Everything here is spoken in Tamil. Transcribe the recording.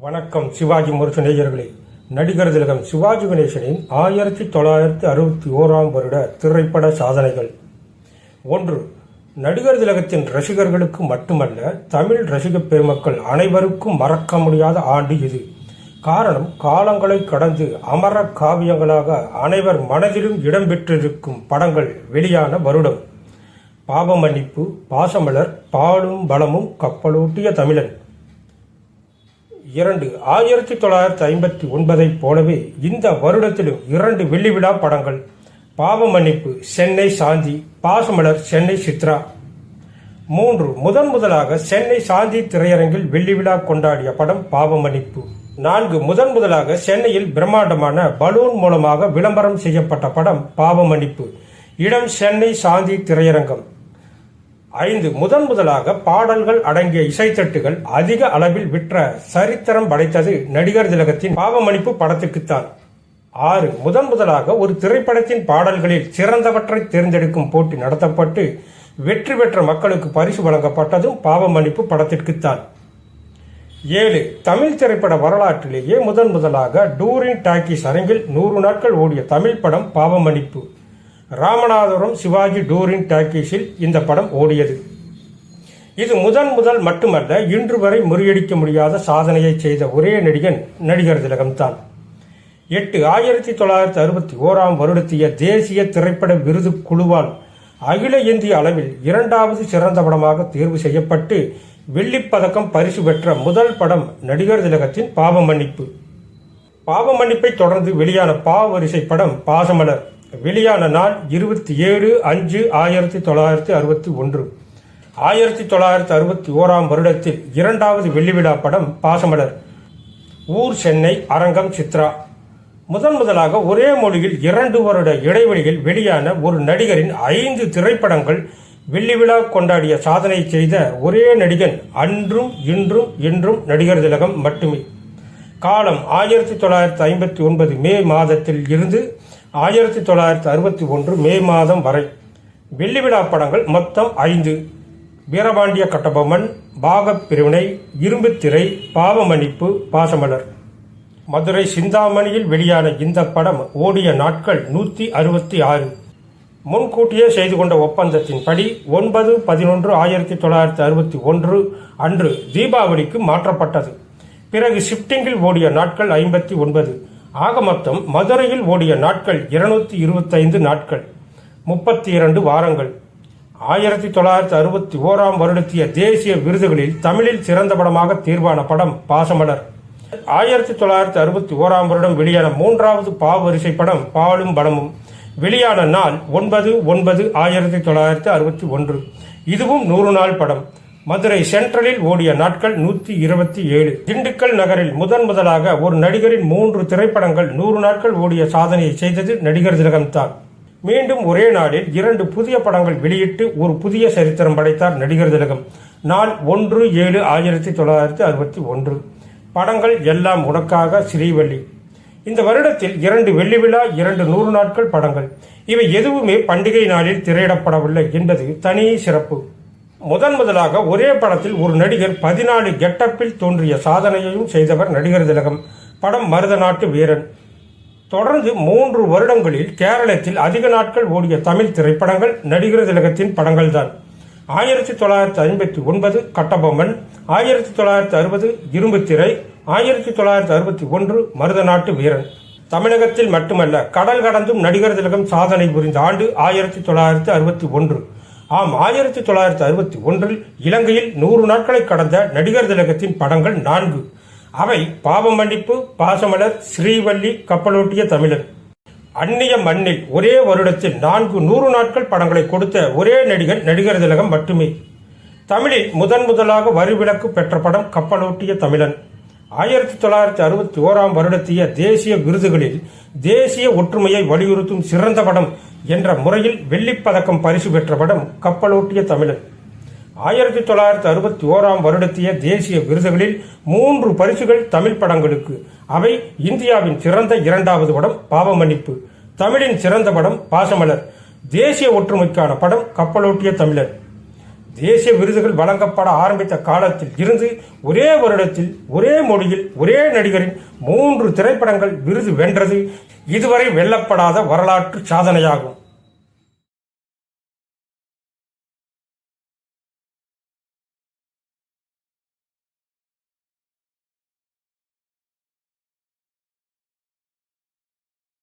வணக்கம் சிவாஜி முரசு நேயர்களே. நடிகர் திலகம் சிவாஜி கணேசனின் ஆயிரத்தி தொள்ளாயிரத்தி அறுபத்தி ஓராம் வருட திரைப்பட சாதனைகள். ஒன்று நடிகர் திலகத்தின் ரசிகர்களுக்கு மட்டுமல்ல தமிழ் ரசிக பெருமக்கள் அனைவருக்கும் மறக்க முடியாத ஆண்டு இது. காரணம் காலங்களை கடந்து அமர காவியங்களாக அனைவர் மனதிலும் இடம்பெற்றிருக்கும் படங்கள் வெளியான வருடம். பாபமன்னிப்பு பாசமலர் பாலும் பலமும் கப்பலூட்டிய தமிழன். இரண்டு ஆயிரத்தி தொள்ளாயிரத்தி ஐம்பத்தி ஒன்பதைப் போலவே இந்த வருடத்திலும் இரண்டு வெள்ளி விழா படங்கள். பாவ மன்னிப்பு சென்னை சாந்தி பாசமலர் சென்னை சித்ரா. மூன்று முதன் முதலாக சென்னை சாந்தி திரையரங்கில் வெள்ளி விழா கொண்டாடிய படம் பாவ மன்னிப்பு. நான்கு முதன் முதலாக சென்னையில் பிரம்மாண்டமான பலூன் மூலமாக விளம்பரம் செய்யப்பட்ட படம் பாவ மன்னிப்பு. இடம் சென்னை சாந்தி திரையரங்கம். ஐந்து முதன் முதலாக பாடல்கள் அடங்கிய இசைத்தட்டுகள் அதிக அளவில் விற்ற சரித்திரம் படைத்தது நடிகர் திலகத்தின் பாவமணிப்பு படத்துக்குத்தான் ஆறு முதன் முதலாக ஒரு திரைப்படத்தின் பாடல்களில் சிறந்தவற்றை தேர்ந்தெடுக்கும் போட்டி நடத்தப்பட்டு வெற்றி பெற்ற மக்களுக்கு பரிசு வழங்கப்பட்டதும் பாவமன்னிப்பு படத்திற்குத்தான் ஏழு தமிழ் திரைப்பட வரலாற்றிலேயே முதன் முதலாக டூரின் டாக்கீஸ் அரங்கில் நூறு நாட்கள் ஓடிய தமிழ் படம் பாவமன்னிப்பு ராமநாதபுரம் சிவாஜி டூரின் டாக்கீஸில் இந்த படம் ஓடியது. இது முதன் முதல் மட்டுமல்ல இன்று வரை முறியடிக்க முடியாத சாதனையை செய்த ஒரே நடிகன் நடிகர் திலகம்தான். எட்டு ஆயிரத்தி தொள்ளாயிரத்தி அறுபத்தி ஓராம் வருடத்திய தேசிய திரைப்பட விருது குழுவால் அகில இந்திய அளவில் இரண்டாவது சிறந்த படமாக தேர்வு செய்யப்பட்டு வெள்ளிப்பதக்கம் பரிசு பெற்ற முதல் படம் நடிகர் திலகத்தின் பாவ மன்னிப்பு. பாவ மன்னிப்பை தொடர்ந்து வெளியான பாவரிசை படம் பாசமலர். வெளியான நாள் இருபத்தி ஏழு அஞ்சு ஆயிரத்தி தொள்ளாயிரத்தி அறுபத்தி ஒன்று. ஆயிரத்தி தொள்ளாயிரத்தி அறுபத்தி ஓராம் வருடத்தில் இரண்டாவது வெள்ளிவிழா படம் பாசமலர். ஊர் சென்னை அரங்கம் சித்ரா. முதன் முதலாக ஒரே மொழியில் இரண்டு வருட இடைவெளியில் வெளியான ஒரு நடிகரின் ஐந்து திரைப்படங்கள் வெள்ளிவிழா கொண்டாடிய சாதனை செய்த ஒரே நடிகன் அன்றும் இன்றும் என்றும் நடிகர் திலகம் மட்டுமே. காலம் ஆயிரத்தி தொள்ளாயிரத்தி ஐம்பத்தி ஒன்பது மே மாதத்தில் இருந்து ஆயிரத்தி தொள்ளாயிரத்தி அறுபத்தி ஒன்று மே மாதம் வரை வெள்ளிவிழா படங்கள் மொத்தம் ஐந்து. வீரபாண்டிய கட்டபொம்மன் பாகப் பிரிவினை இரும்புத்திரை பாவமணிப்பு பாசமலர். மதுரை சிந்தாமணியில் வெளியான இந்த படம் ஓடிய நாட்கள் நூற்றி அறுபத்தி ஆறு. முன்கூட்டியே செய்து கொண்ட ஒப்பந்தத்தின்படி ஒன்பது பதினொன்று ஆயிரத்தி தொள்ளாயிரத்தி அறுபத்தி ஒன்று அன்று தீபாவளிக்கு மாற்றப்பட்டது. பிறகு ஷிப்டிங்கில் ஓடிய நாட்கள் ஐம்பத்தி ஒன்பது. ஆக மொத்தம் மதுரையில் ஓடிய நாட்கள் இருநூத்தி இருபத்தைந்து நாட்கள் முப்பத்தி இரண்டு வாரங்கள். ஆயிரத்தி தொள்ளாயிரத்தி அறுபத்தி ஓராம் வருடத்திய தேசிய விருதுகளில் தமிழில் சிறந்த படமாக தீர்வான படம் பாசமலர். ஆயிரத்தி தொள்ளாயிரத்தி அறுபத்தி ஓராம் வருடம் வெளியான மூன்றாவது பாவரிசை படம் பாலும் படமும். வெளியான நாள் ஒன்பது ஒன்பது ஆயிரத்தி தொள்ளாயிரத்தி அறுபத்தி ஒன்று. இதுவும் நூறு நாள் படம். மதுரை சென்ட்ரலில் ஓடிய நாட்கள் நூற்றி இருபத்தி ஏழு. திண்டுக்கல் நகரில் முதன் முதலாக ஒரு நடிகரின் மூன்று திரைப்படங்கள் நூறு நாட்கள் ஓடிய சாதனையை செய்தது நடிகர் திலகம்தான். மீண்டும் ஒரே நாளில் இரண்டு புதிய படங்கள் வெளியிட்டு ஒரு புதிய சரித்திரம் படைத்தார் நடிகர் திலகம். நாள் ஒன்று ஏழு ஆயிரத்தி தொள்ளாயிரத்தி அறுபத்தி ஒன்று. படங்கள் எல்லாம் உனக்காக ஸ்ரீவள்ளி இந்த வருடத்தில் இரண்டு வெள்ளி விழா இரண்டு நூறு நாட்கள் படங்கள். இவை எதுவுமே பண்டிகை நாளில் திரையிடப்படவில்லை என்பது தனி சிறப்பு. முதன் முதலாக ஒரே படத்தில் ஒரு நடிகர் பதினாலு கெட்டப்பில் தோன்றிய சாதனையையும் செய்தவர் நடிகர் திலகம். படம் மருத நாட்டு வீரன். தொடர்ந்து மூன்று வருடங்களில் கேரளத்தில் அதிக நாட்கள் ஓடிய தமிழ் திரைப்படங்கள் நடிகர் திலகத்தின் படங்கள்தான். ஆயிரத்தி தொள்ளாயிரத்தி ஐம்பத்தி ஒன்பது கட்டபொம்மன் ஆயிரத்தி தொள்ளாயிரத்தி அறுபது இரும்புத்திரை ஆயிரத்தி தொள்ளாயிரத்தி அறுபத்தி ஒன்று மருத நாட்டு வீரன். தமிழகத்தில் மட்டுமல்ல கடல் கடந்தும் நடிகர் திலகம் சாதனை புரிந்த ஆண்டு ஆயிரத்தி தொள்ளாயிரத்தி அறுபத்தி ஒன்று. ஆம் ஆயிரத்தி தொள்ளாயிரத்தி அறுபத்தி ஒன்றில் இலங்கையில் நூறு நாட்களை கடந்த நடிகர் திலகத்தின் படங்கள் நான்கு. அவை பாவ மன்னிப்பு பாசமலர் ஸ்ரீவல்லி கப்பலோட்டிய தமிழன் அந்நிய மண்ணில் ஒரே வருடத்தில் நான்கு நூறு நாட்கள் படங்களை கொடுத்த ஒரே நடிகர் நடிகர் திலகம் மட்டுமே. தமிழில் முதன் முதலாக வரிவிலக்கு பெற்ற படம் கப்பலோட்டிய தமிழன். ஆயிரத்தி தொள்ளாயிரத்தி அறுபத்தி ஓராம் வருடத்திய தேசிய விருதுகளில் தேசிய ஒற்றுமையை வலியுறுத்தும் சிறந்த படம் என்ற முறையில் வெள்ளிப்பதக்கம் பரிசு பெற்ற படம் கப்பலோட்டிய தமிழன். ஆயிரத்தி தொள்ளாயிரத்தி அறுபத்தி ஓராம் வருடத்திய தேசிய விருதுகளில் மூன்று பரிசுகள் தமிழ் படங்களுக்கு. அவை இந்தியாவின் சிறந்த இரண்டாவது படம் பாவமன்னிப்பு தமிழின் சிறந்த படம் பாசமலர். தேசிய ஒற்றுமைக்கான படம் கப்பலோட்டிய தமிழர் தேசிய விருதுகள் வழங்கப்பட ஆரம்பித்த காலத்தில் இருந்து ஒரே வருடத்தில் ஒரே மொழியில் ஒரே நடிகரின் மூன்று திரைப்படங்கள் விருது வென்றது. இதுவரை வெல்லப்படாத வரலாற்று சாதனையாகும்.